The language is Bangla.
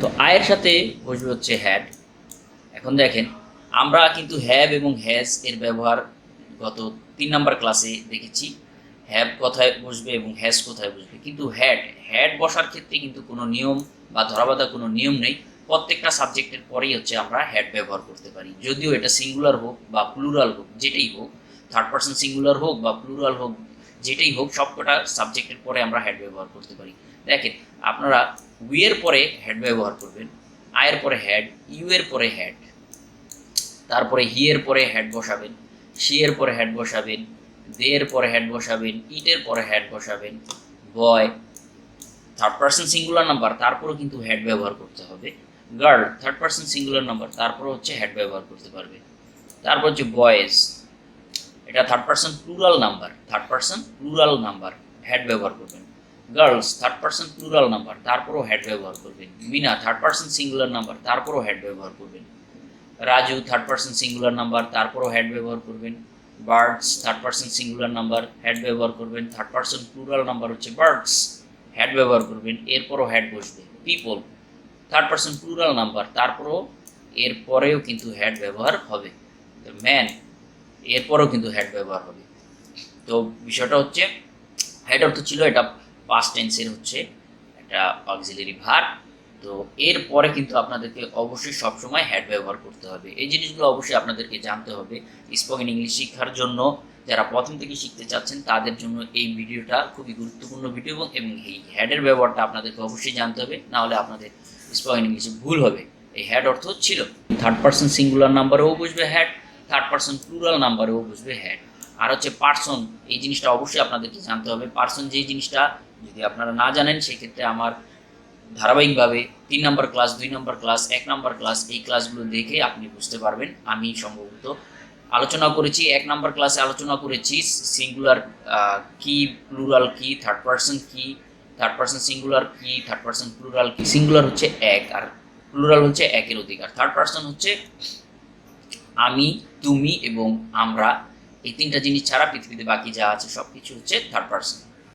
তো আয়ের সাথে বসবে হচ্ছে হ্যাড এখন দেখেন, আমরা কিন্তু হ্যাভ এবং হ্যাজ এর ব্যবহার গত তিন নম্বর ক্লাসে দেখেছি। হ্যাভ কোথায় বসবে এবং হ্যাজ কোথায় বসবে? কিন্তু হ্যাড হ্যাড বসার ক্ষেত্রে কিন্তু কোনো নিয়ম বা ধরাবাধা কোনো নিয়ম নেই। প্রত্যেকটা সাবজেক্টের পরেই হচ্ছে আমরা হ্যাড ব্যবহার করতে পারি। যদিও এটা সিঙ্গুলার হোক বা প্লুরাল হোক, যেটাই হোক থার্ড পার্সন সিঙ্গুলার হোক বা প্লুরাল হোক, যেটাই হোক, সবকটা সাবজেক্টের পরে আমরা হ্যাড ব্যবহার করতে পারি। দেখেন, আপনারা উই এর পরে হেড ব্যবহার করবেন আয়ের পরে হেড ইউ এর পরে হেড তারপরে হি এর পরে হেড বসাবেন সি এর পরে হেড বসাবেন দে এর পরে হেড বসাবেন ইটের পরে হেড বসাবেন boy third person singular number তারপরেও কিন্তু হেড ব্যবহার করতে হবে girl third person singular number তারপরে হচ্ছে হেড ব্যবহার করতে পারবে, তারপর হচ্ছে বয়েজ এটা third person plural number third person plural number had ব্যবহার করবেন। Girls third person plural number তারপরেও হেড ব্যবহার করবেন Mina third person singular number তারপরেও হেড ব্যবহার করবেন Raju third person singular number তারপরেও হেড ব্যবহার করবেন। Birds third person singular number had ব্যবহার করবেন। থার্ড পার্সন প্লুরাল নাম্বার হচ্ছে বার্ডস হেড ব্যবহার করবেন। এরপরও হেড বসবে। People third person plural number তারপরও এর পরেও কিন্তু হেড ব্যবহার হবে। ম্যান এরপরেও কিন্তু হেড ব্যবহার হবে। তো বিষয়টা হচ্ছে হেড অর্থ ছিল এটা পাস্ট টেন্সের হচ্ছে একটা অক্সিলারি ভার তো এর পরে কিন্তু আপনাদেরকে অবশ্যই সবসময় হেড ব্যবহার করতে হবে। এই জিনিসগুলো অবশ্যই আপনাদেরকে জানতে হবে স্পোকেন ইংলিশ শিক্ষার জন্য। যারা প্রথম থেকে শিখতে চাচ্ছেন, তাদের জন্য এই ভিডিওটা খুবই গুরুত্বপূর্ণ ভিডিও এবং এবং এই হেডের ব্যবহারটা আপনাদেরকে অবশ্যই জানতে হবে। নাহলে আপনাদের স্পোকেন ইংলিশে ভুল হবে। এই হেড অর্থ ছিল। থার্ড পার্সন সিঙ্গুলার নাম্বারেও বুঝবে হেড থার্ড পার্সন প্লুরাল নাম্বারেও বুঝবে হেড আর হচ্ছে পার্সন এই জিনিসটা অবশ্যই আপনাদেরকে জানতে হবে। পার্সন যেই জিনিসটা যদি আপনারা না জানেন, সেক্ষেত্রে আমার ধারাবাহিকভাবে তিন নম্বর ক্লাস, দুই নম্বর ক্লাস, এক নম্বর ক্লাস এই ক্লাসগুলো দেখে আপনি বুঝতে পারবেন। আমি সম্ভবত আলোচনা করেছি, এক নম্বর ক্লাসে আলোচনা করেছি, সিঙ্গুলার কি প্লুরাল, কি থার্ড পার্সন, কি থার্ড পার্সন সিঙ্গুলার, কি থার্ড পার্সন প্লুরাল, কি সিঙ্গুলার হচ্ছে এক, আর প্লুরাল হচ্ছে একের অধিকার থার্ড পার্সন হচ্ছে আমি, তুমি এবং আমরা। এই তিনটা জিনিস ছাড়া পৃথিবীতে বাকি যা আছে সব কিছু হচ্ছে থার্ড পার্সন।